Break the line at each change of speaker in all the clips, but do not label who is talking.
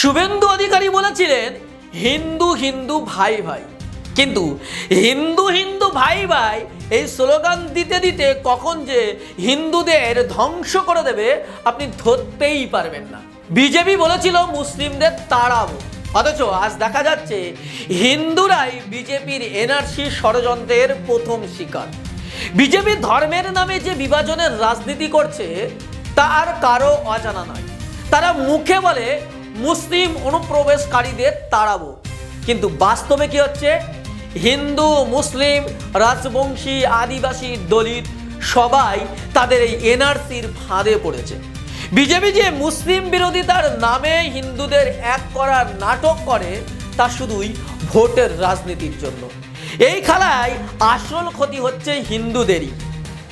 শুভেন্দু অধিকারী বলেছিলেন, হিন্দু হিন্দু, ভাই ভাই। কিন্তু হিন্দু হিন্দু, ভাই ভাই এই স্লোগান দিতে দিতে কখন যে হিন্দুদের ধ্বংস করে দেবে আপনি ধরতেই পারবেন না। বিজেপি বলেছিল মুসলিমদের তাড়াবো। অথচ আজ দেখা যাচ্ছে হিন্দুরাই বিজেপির এনআরসি ষড়যন্ত্রের প্রথম শিকার। বিজেপি ধর্মের নামে যে বিভাজনের রাজনীতি করছে, তা আর কারও অজানা নয়। তারা মুখে বলে মুসলিম অনুপ্রবেশকারীদের তাড়াবো। কিন্তু বাস্তবে কি হচ্ছে? হিন্দু, মুসলিম, রাজবংশী, আদিবাসী, দলিত সবাই তাদের এই এনআরসির ফাঁদে পড়েছে। বিজেপি যে মুসলিম বিরোধিতার নামে হিন্দুদের এক করার নাটক করে, তা শুধুই ভোটের রাজনীতির জন্য। এই খেলায় আসল ক্ষতি হচ্ছে হিন্দুদেরই,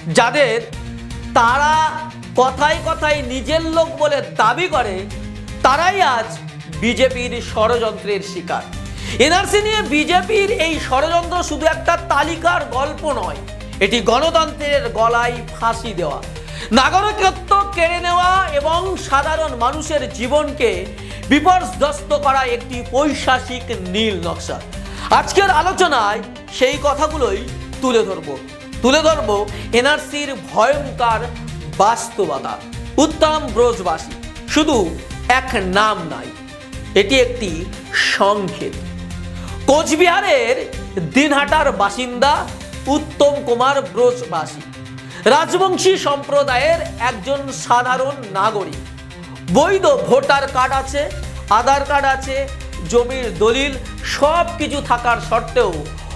যাদের তারা কথায় কথায় নিজের লোক বলে দাবি করে তারাই আজ বিজেপির ষড়যন্ত্রের শিকার। এনআরসি নিয়ে বিজেপির এই ষড়যন্ত্র শুধু একটা তালিকার গল্প নয়, এটি গণতন্ত্রের গলায় ফাঁসি দেওয়া। নাগরিকত্ব কেড়ে নেওয়া এবং সাধারণ মানুষের জীবনকে বিপর্যস্ত করা একটি পৈশাসিক নীল নকশা। আজকের আলোচনায় সেই কথাগুলোই তুলে ধরব। তুলে ধরব এনআরসির ভয়ঙ্কর বাস্তবতা। উত্তম ব্রজবাসী, শুধু এক নাম নাই। এটি একটি সংক্ষেপ কোচবিহারের দিনহাটার বাসিন্দা উত্তম কুমার ব্রজবাসী। রাজবংশী সম্প্রদায়ের একজন সাধারণ নাগরিক। বৈধ ভোটার কার্ড আছে, আধার কার্ড আছে, জমির দলিল সব কিছু থাকার সত্ত্বেও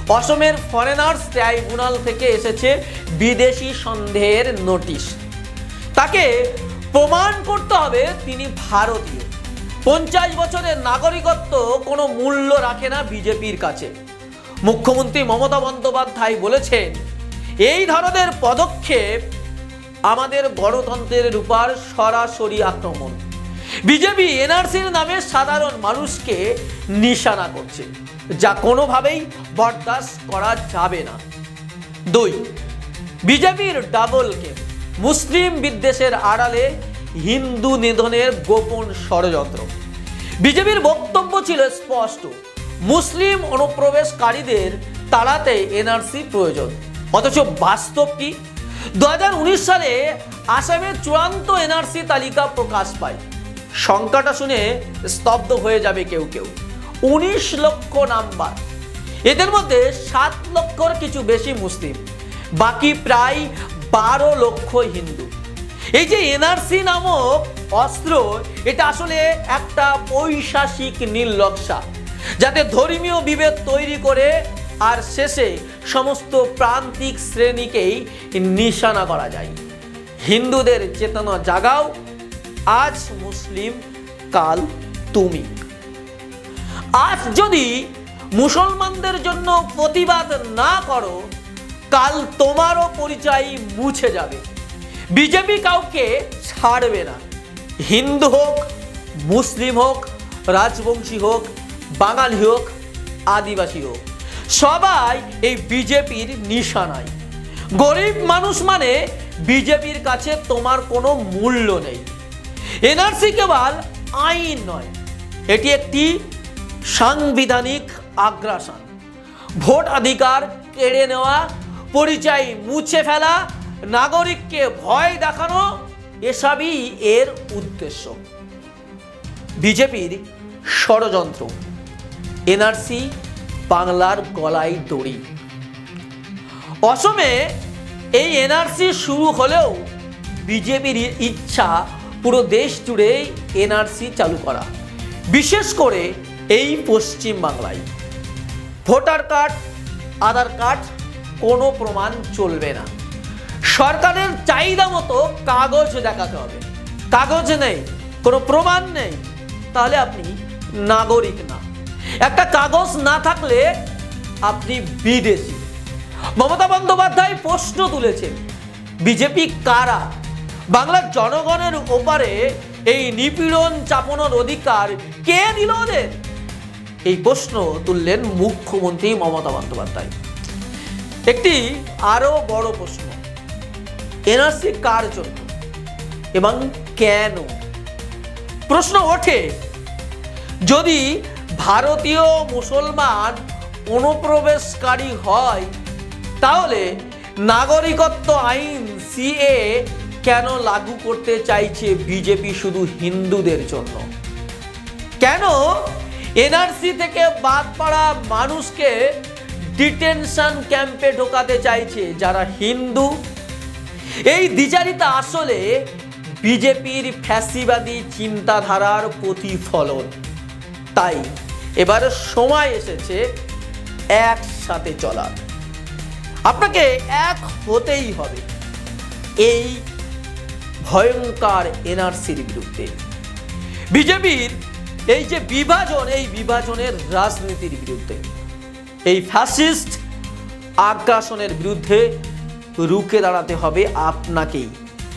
অসমের ফরেনার্স ট্রাইব্যুনাল থেকে এসেছে বিদেশি সন্দেহের নোটিশ। তাকে প্রমাণ করতে হবে তিনি ভারতীয়। পঞ্চাশ বছরের নাগরিকত্ব কোনো মূল্য রাখে না বিজেপির কাছে। মুখ্যমন্ত্রী মমতা বন্দ্যোপাধ্যায় বলেছেন, এই ধরনের পদক্ষেপ আমাদের গণতন্ত্রের উপর সরাসরি আক্রমণ। বিজেপি এনআরসির নামে সাধারণ মানুষকে নিশানা করছে, যা কোনোভাবেই বরদাস্ত করা যাবে না। দুই, বিজেপির ডাবল গেম মুসলিম বিদ্বেষের আড়ালে হিন্দু নিধনের গোপন ষড়যন্ত্র। বিজেপির বক্তব্য ছিল স্পষ্ট, মুসলিম অনুপ্রবেশকারীদের তাড়াতে এনআরসি প্রয়োজন। অথচ বাস্তব কি? দুহাজার উনিশ সালে আসামের চূড়ান্ত এনআরসি তালিকা প্রকাশ পায়। সংখ্যাটা শুনে স্তব্ধ হয়ে যাবে কেউ কেউ। উনিশ লক্ষ নাম্বার। এদের মধ্যে সাত লক্ষর কিছু বেশি মুসলিম। বাকি প্রায় বারো লক্ষ হিন্দু। এই যে এনআরসি নামক অস্ত্র, এটা আসলে একটা পৈশাসিক নীল নকশা যাতে ধর্মীয় বিভেদ তৈরি করে আর শেষে সমস্ত প্রান্তিক শ্রেণীকেই নিশানা করা যায়। হিন্দুদের চেতনা জাগাও, আজ মুসলিম, কাল তুমি। আজ যদি মুসলমানদের জন্য প্রতিবাদ না করো কাল তোমারও পরিচয় মুছে যাবে। বিজেপি কাউকে ছাড়বে না। হিন্দু হোক, মুসলিম হোক, রাজবংশী হোক, বাঙালি হোক, আদিবাসী হোক, সবাই এই বিজেপির নিশানায়। গরিব মানুষ মানে বিজেপির কাছে তোমার কোনো মূল্য নেই। এনআরসি কেবল আইন নয়, এটি একটি সাংবিধানিক আগ্রাসন। ভোট অধিকার কেড়ে নেওয়া পরিচয় মুছে ফেলা, নাগরিককে ভয় দেখানো, এসবই এর উদ্দেশ্য। বিজেপির ষড়যন্ত্র, এনআরসি বাংলার গলায় দড়ি। অসমে এই এনআরসি শুরু হলেও বিজেপির ইচ্ছা পুরো দেশ জুড়ে এনআরসি চালু করা। বিশেষ করে এই পশ্চিম বাংলায় ভোটার কার্ড, আধার কার্ড কোনো প্রমাণ চলবে না। সরকারের চাহিদা মতো কাগজ দেখাতে হবে। কাগজ নেই, কোনো প্রমাণ নেই। তাহলে আপনি নাগরিক না। একটা কাগজ না থাকলে আপনি বিদেশি। মমতা বন্দ্যোপাধ্যায় প্রশ্ন তুলেছেন, বিজেপি কারা? বাংলার জনগণের ওপারে এই নিপীড়ন চাপনের অধিকার কে দিল ওদের? এই প্রশ্ন তুললেন মুখ্যমন্ত্রী মমতা বন্দ্যোপাধ্যায়। একটি আরও বড় প্রশ্ন। এনআরসি কার জন্য এবং কেন? প্রশ্ন ওঠে, যদি ভারতীয় মুসলমান অনুপ্রবেশকারী হয়, তাহলে নাগরিকত্ব আইন সিএ কেন লাগু করতে চাইছে বিজেপি শুধু হিন্দুদের জন্য? কেন এনআরসি থেকে বাদ পড়া মানুষকে ডিটেনশন ক্যাম্পে ঢোকাতে চাইছে যারা হিন্দু। এই দ্বিচারিতা আসলে বিজেপির ফ্যাসিবাদী চিন্তাধারার প্রতিফলন। তাই এবার সময় এসেছে একসাথে চলার। আপনাকে এক হতেই হবে এই ভয়ঙ্কর এনআরসির বিরুদ্ধে। বিজেপির এই যে বিভাজন, এই বিভাজনের রাজনীতির বিরুদ্ধে। এই ফ্যাসিস্ট আগ্রাসনের বিরুদ্ধে রুখে দাঁড়াতে হবে আপনাকেই।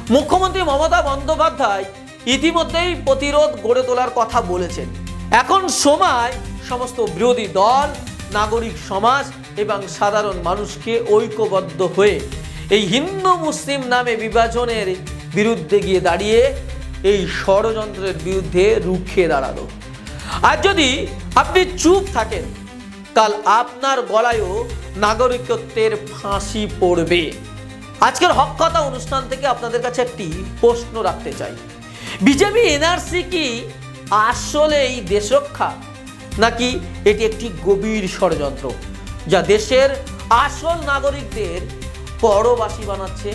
মুখ্যমন্ত্রী মমতা বন্দ্যোপাধ্যায় ইতিমধ্যেই প্রতিরোধ গড়ে তোলার কথা বলেছেন। এখন সময় সমস্ত বিরোধী দল, নাগরিক সমাজ এবং সাধারণ মানুষকে ঐক্যবদ্ধ হয়ে এই হিন্দু মুসলিম নামে বিভাজনের বিরুদ্ধে গিয়ে দাঁড়িয়ে এই ষড়যন্ত্রের বিরুদ্ধে রুখে দাঁড়াল আর যদি আপনি চুপ থাকেন কাল আপনার গলায়ও নাগরিকত্বের ফাঁসি পড়বে। আজকের হক কথা অনুষ্ঠান থেকে আপনাদের কাছে একটি প্রশ্ন রাখতে চাই। বিজেপি, এনআরসি কি আসলে আসলেই দেশরক্ষা নাকি এটি একটি গভীর ষড়যন্ত্র যা দেশের আসল নাগরিকদের পরবাসী বানাচ্ছে?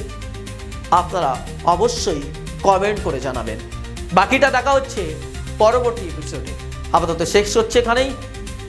আপনারা অবশ্যই কমেন্ট করে জানাবেন। বাকিটা দেখা হচ্ছে পরবর্তী এপিসোডে আপাতত শেষ হচ্ছে এখানেই।